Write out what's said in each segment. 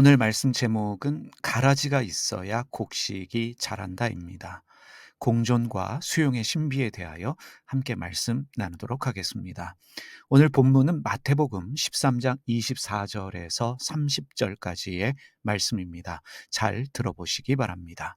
오늘 말씀 제목은 가라지가 있어야 곡식이 자란다입니다. 공존과 수용의 신비에 대하여 함께 말씀 나누도록 하겠습니다. 오늘 본문은 마태복음 13장 24절에서 30절까지의 말씀입니다. 잘 들어보시기 바랍니다.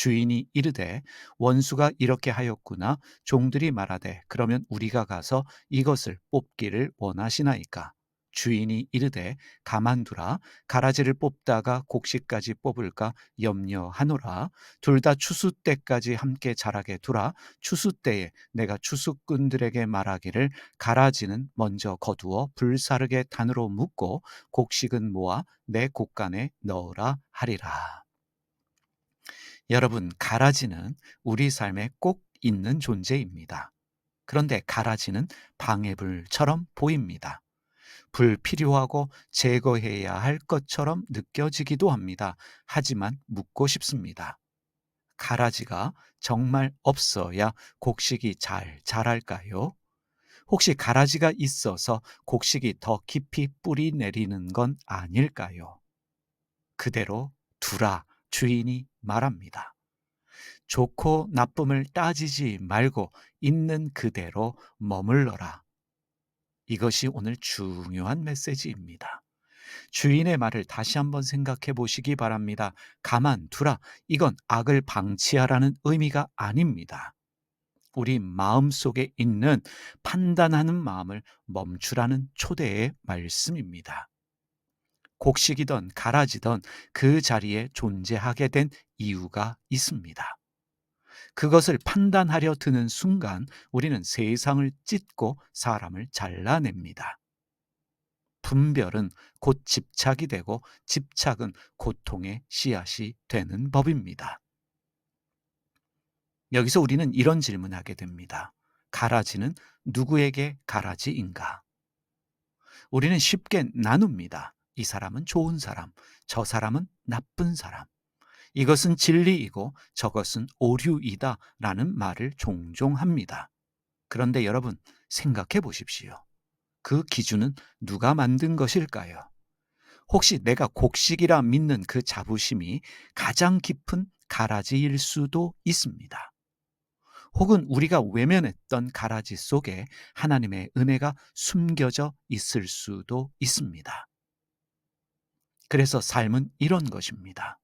주인이 이르되 원수가 이렇게 하였구나. 종들이 말하되 그러면 우리가 가서 이것을 뽑기를 원하시나이까? 주인이 이르되 가만두라. 가라지를 뽑다가 곡식까지 뽑을까 염려하노라. 둘 다 추수 때까지 함께 자라게 두라. 추수 때에 내가 추수꾼들에게 말하기를 가라지는 먼저 거두어 불사르게 단으로 묶고 곡식은 모아 내 곡간에 넣으라 하리라 여러분, 가라지는 우리 삶에 꼭 있는 존재입니다. 그런데 가라지는 방해불처럼 보입니다. 불필요하고 제거해야 할 것처럼 느껴지기도 합니다. 하지만 묻고 싶습니다. 가라지가 정말 없어야 곡식이 잘 자랄까요? 혹시 가라지가 있어서 곡식이 더 깊이 뿌리 내리는 건 아닐까요? 그대로 두라 주인이 말합니다. 좋고 나쁨을 따지지 말고 있는 그대로 머물러라. 이것이 오늘 중요한 메시지입니다. 주인의 말을 다시 한번 생각해 보시기 바랍니다. 가만 두라. 이건 악을 방치하라는 의미가 아닙니다. 우리 마음 속에 있는 판단하는 마음을 멈추라는 초대의 말씀입니다. 곡식이던 가라지던 그 자리에 존재하게 된 이유가 있습니다. 그것을 판단하려 드는 순간 우리는 세상을 찢고 사람을 잘라냅니다. 분별은 곧 집착이 되고 집착은 고통의 씨앗이 되는 법입니다. 여기서 우리는 이런 질문하게 됩니다. 가라지는 누구에게 가라지인가? 우리는 쉽게 나눕니다. 이 사람은 좋은 사람, 저 사람은 나쁜 사람. 이것은 진리이고 저것은 오류이다 라는 말을 종종 합니다. 그런데 여러분 생각해 보십시오. 그 기준은 누가 만든 것일까요? 혹시 내가 곡식이라 믿는 그 자부심이 가장 깊은 가라지일 수도 있습니다. 혹은 우리가 외면했던 가라지 속에 하나님의 은혜가 숨겨져 있을 수도 있습니다. 그래서 삶은 이런 것입니다.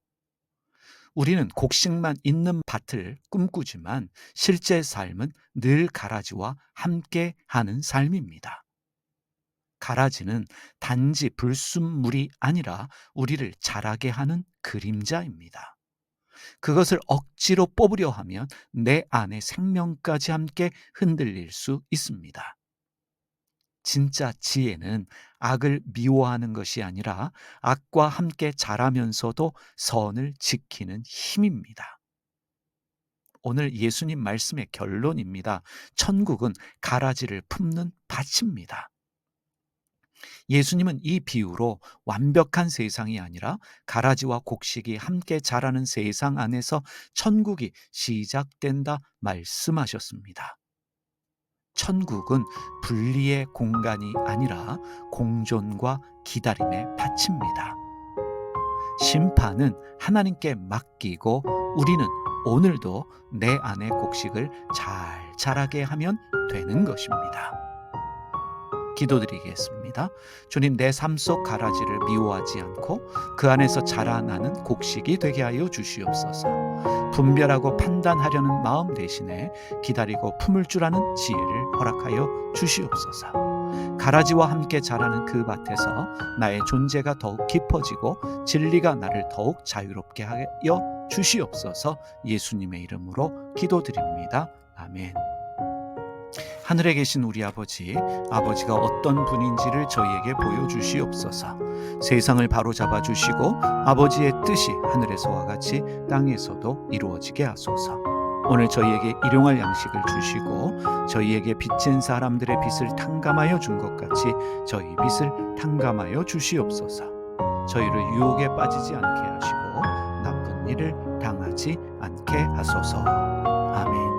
우리는 곡식만 있는 밭을 꿈꾸지만 실제 삶은 늘 가라지와 함께 하는 삶입니다. 가라지는 단지 불순물이 아니라 우리를 자라게 하는 그림자입니다. 그것을 억지로 뽑으려 하면 내 안의 생명까지 함께 흔들릴 수 있습니다. 진짜 지혜는 악을 미워하는 것이 아니라 악과 함께 자라면서도 선을 지키는 힘입니다. 오늘 예수님 말씀의 결론입니다. 천국은 가라지를 품는 밭입니다. 예수님은 이 비유로 완벽한 세상이 아니라 가라지와 곡식이 함께 자라는 세상 안에서 천국이 시작된다 말씀하셨습니다. 천국은 분리의 공간이 아니라 공존과 기다림의 밭입니다. 심판은 하나님께 맡기고 우리는 오늘도 내 안의 곡식을 잘 자라게 하면 되는 것입니다. 기도드리겠습니다. 주님, 내 삶 속 가라지를 미워하지 않고 그 안에서 자라나는 곡식이 되게 하여 주시옵소서. 분별하고 판단하려는 마음 대신에 기다리고 품을 줄 아는 지혜를 허락하여 주시옵소서. 가라지와 함께 자라는 그 밭에서 나의 존재가 더욱 깊어지고 진리가 나를 더욱 자유롭게 하여 주시옵소서 예수님의 이름으로 기도드립니다. 아멘. 하늘에 계신 우리 아버지, 아버지가 어떤 분인지를 저희에게 보여주시옵소서. 세상을 바로잡아 주시고 아버지의 뜻이 하늘에서와 같이 땅에서도 이루어지게 하소서. 오늘 저희에게 일용할 양식을 주시고 저희에게 빚진 사람들의 빚을 탕감하여 준 것 같이 저희 빚을 탕감하여 주시옵소서. 저희를 유혹에 빠지지 않게 하시고 나쁜 일을 당하지 않게 하소서. 아멘.